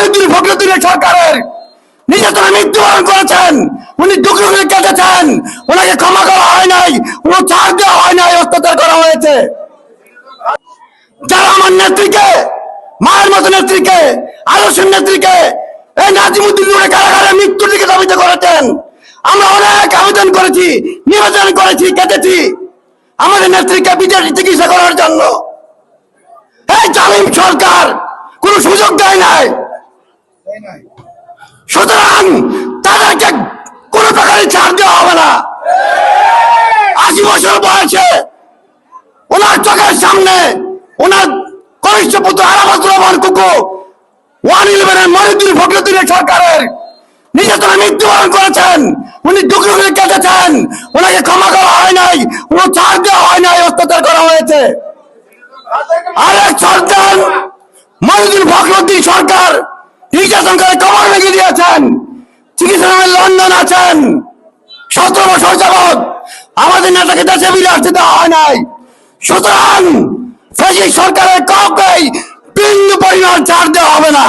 মহিউদ্দিন ফখরুদ্দিনের সরকারের নির্যাতনে মৃত্যুবরণ করেছেন। উনি টুকরো করে কেটেছেন। ওনাকে ক্ষমা করা হয় নাই। কোনো ছাড় দেওয়া হয় নাই অত্যাচার করা হয়েছে। যারা আমার নেত্রীকে, মায়ের মতো নেত্রীকে, আদর্শের নেত্রীকে, এই নাজিমুদ্দিন নূরে কারাগারে মৃত্যুর দিকে দাবিত করেছেন। আমরা অনেক আবেদন করেছি, নিবেদন করেছি, কেটেছি। আমাদের নেত্রীকে বিদেশি চিকিৎসা করার জন্য। এই জালিম সরকার কোন সুযোগ দেয় নাই। সুতরাং তাদেরকে কোন প্রকারে ছাড় দেওয়া হবে না। আশি বছর বয়সে ওনার চোখের সামনে ওনার কনিষ্ঠ পুত্র আরাফাত রহমান কুকু ওয়ান ইলেভেনের মহিউদ্দিন ফখরুদ্দিনের সরকারের নির্যাতনে মৃত্যুবরণ করেছেন। উনি টুকরো করে কেটেছেন ওনাকে ক্ষমা করা হয় নাই, কোনো ছাড় দেওয়া হয় নাই, অত্যাচার করা হয়েছে। আরেক সন্তান মহিউদ্দিন ফখরুদ্দিন সরকার। নির্যাতন করে কবর ভেঙে দিয়েছেন। চিকিৎসা নামে লন্ডন আছেন। সতেরো বছর যাবৎ আমাদের নেতাকে দেশে আসতে দেওয়া হয় নাই। সুতরাং ফেসিক সরকারের কাউকেই বিন্দু পরিমাণ ছাড় দেওয়া হবে না।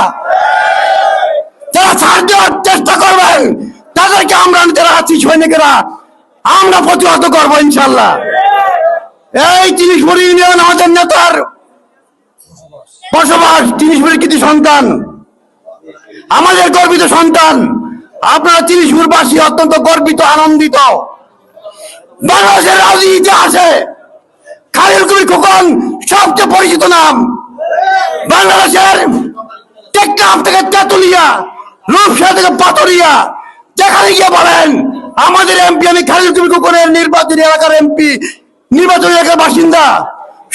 যারা ছাড় দেওয়ার চেষ্টা করবেন, তাদেরকে আমরা যারা আছি সৈনিকেরা। আমরা প্রতিহত করব, ইনশাল্লাহ। এই জিনিসপুরি ইউনিয়ন আমাদের নেতার বসবাস জিনিসপুরের কিছু সন্তান। আমাদের গর্বিত সন্তান, আপনারা জিনিসপুরবাসী অত্যন্ত গর্বিত, আনন্দিত। বাংলাদেশের রাজনীতিতে আছে খালিল কবির খোকন সবচেয়ে পরিচিত নাম। বাংলাদেশের টেকনাফ থেকে তেতুলিয়া রূপসা থেকে পাতরিয়া যেখানে গিয়ে বলেন, আমাদের এমপি আমি খালিল কবির খোকনের নির্বাচনী এলাকার এমপি নির্বাচনী এলাকার বাসিন্দা।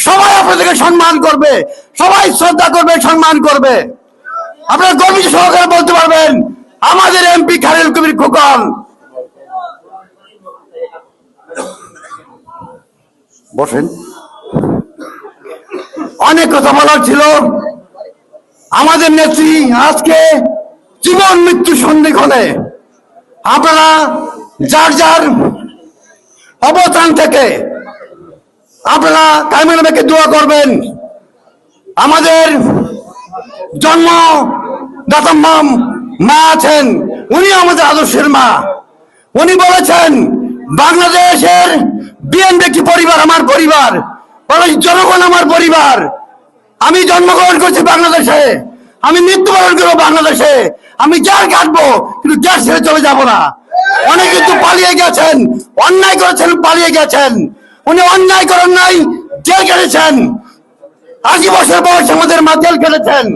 সবাই আপনাদেরকে সম্মান করবে, সবাই শ্রদ্ধা করবে, সম্মান করবে। আপনারা গর্বিত সহকারে বলতে পারবেন, আমাদের এমপি খালিল কবির খোকন। বসেন। অনেক কথা বলার ছিল। আমাদের নেত্রী আজকে জীবন মৃত্যু সন্ধিক্ষণে আপনারা যার যার অবস্থান থেকে আপনারা কাইমানবাকে দোয়া করবেন। আমাদের জন্ম, দাতাম্মাম মা আছেন উনি আমাদের আদর্শের মা। উনি বলেছেন, বাংলাদেশের বিএনপি একটি পরিবার, আমার পরিবার জনগণ আমার পরিবার। আমি জন্মগ্রহণ করছি বাংলাদেশে, আমি মৃত্যুবরণ করব বাংলাদেশে, আমি যার কাটবো, কিন্তু যার ছেড়ে চলে যাব না। অনেক কিন্তু পালিয়ে গেছেন, অন্যায় করেছেন, পালিয়ে গেছেন। উনি অন্যায় করেন নাই, জেল কেটেছেন। আশি বছর বয়সে আমাদের মা জেল কেটেছেন।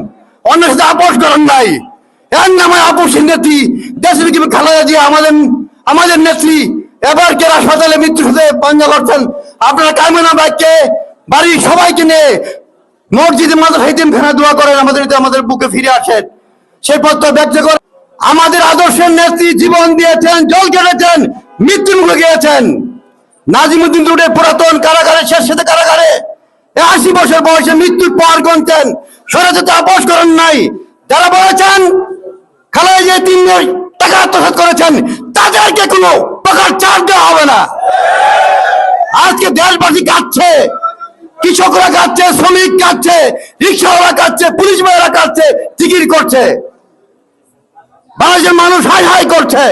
অন্য সাথে আপোষ করেন নাই। এর নামে আপোষের নেত্রী, দেশের কি খেলা দিয়ে আমাদের আমাদের নেত্রী, এবার কে হাসপাতালে মৃত্যুর সাথে পাঞ্জা করছেন? আপনারা কামিনা বাইককে বাড়ির সবাইকে নিয়ে মসজিদে মাদ্রাসা হিতিম খানা দোয়া করেন, আমাদের আমাদের বুকে ফিরে আসেন। সেই পত্র ব্যক্ত করে আমাদের আদর্শের নেত্রী জীবন দিয়েছেন, জল কেটেছেন, মৃত্যুর মুখে গিয়েছেন। নাজিমুদ্দিন রোডে পুরাতন কারাগারে শেষ সাথে কারাগারে। আশি বছর বয়সে মৃত্যুর পর গুনছেন। সরাসরি আপোষ করেন নাই। যারা বলেছেন খেলায় যে তিন টাকা আত্মসাৎ করেছেন, তাদেরকে কোনো প্রকার চার্জ দেওয়া হবে না। আজকে দেশবাসী কাটছে কৃষকরা কাটছে শ্রমিক কাটছে রিক্সাওয়ালা কাটছে পুলিশ ভাইয়েরা কাটছে টিকিট করছে। বাংলাদেশের মানুষ হাই হাই করছে।